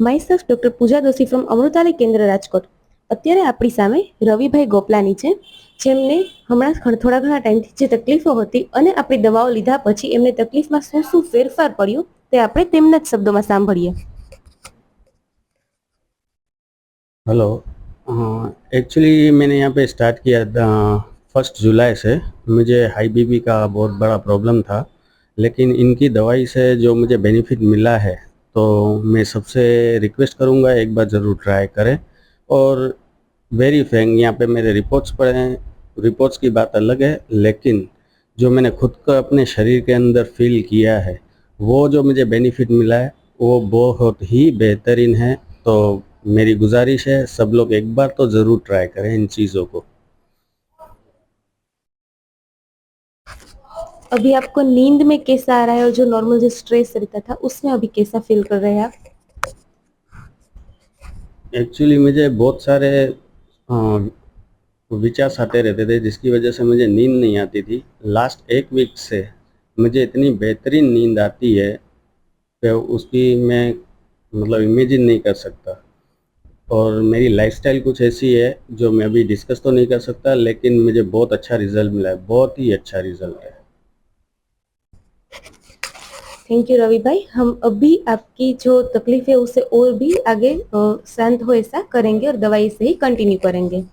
my doctor Pooja Doshi from Amrutalay Kendra Rajkot અત્યારે આપણી સામે રવિભાઈ ગોપલાની છે જેમને હમણાં ઘણ- થોડા ઘણા ટાઈમથી જે તકલીફો હતી અને આપણી દવાઓ લીધા પછી એમને તકલીફમાં શું શું ફેરફાર પડ્યો તે આપણે તેમના જ શબ્દોમાં સાંભળીએ हेलो एक्चुअली मैंने यहाँ पे स्टार्ट किया फर्स्ट जुलाई से मुझे हाई बीपी का बहुत बड़ा प्रॉब्लम था लेकिन इनकी दवाई से जो मुझे बेनिफिट मिला है तो मैं सबसे रिक्वेस्ट करूँगा, एक बार ज़रूर ट्राई करें। और वेरी फ्रैंक, यहाँ पे मेरे रिपोर्ट्स पड़े हैं। रिपोर्ट्स की बात अलग है, लेकिन जो मैंने खुद को अपने शरीर के अंदर फील किया है, वो जो मुझे बेनिफिट मिला है, वो बहुत ही बेहतरीन है। तो मेरी गुजारिश है, सब लोग एक बार तो ज़रूर ट्राई करें इन चीज़ों को। अभी आपको नींद में कैसा आ रहा है और जो नॉर्मल जो स्ट्रेस रहता था, उसमें अभी कैसा फील कर रहे हैं आप? एक्चुअली मुझे बहुत सारे विचार आते रहते थे, जिसकी वजह से मुझे नींद नहीं आती थी। लास्ट एक वीक से मुझे इतनी बेहतरीन नींद आती है कि उसकी मैं मतलब इमेजिन नहीं कर सकता। और मेरी लाइफस्टाइल कुछ ऐसी है, जो मैं अभी डिस्कस तो नहीं कर सकता, लेकिन मुझे बहुत अच्छा रिज़ल्ट मिला है, बहुत ही अच्छा रिज़ल्ट है। थैंक यू रवि भाई हम अभी आपकी जो तकलीफ़ है, उसे और भी आगे शांत हो ऐसा करेंगे और दवाई से ही कंटिन्यू करेंगे।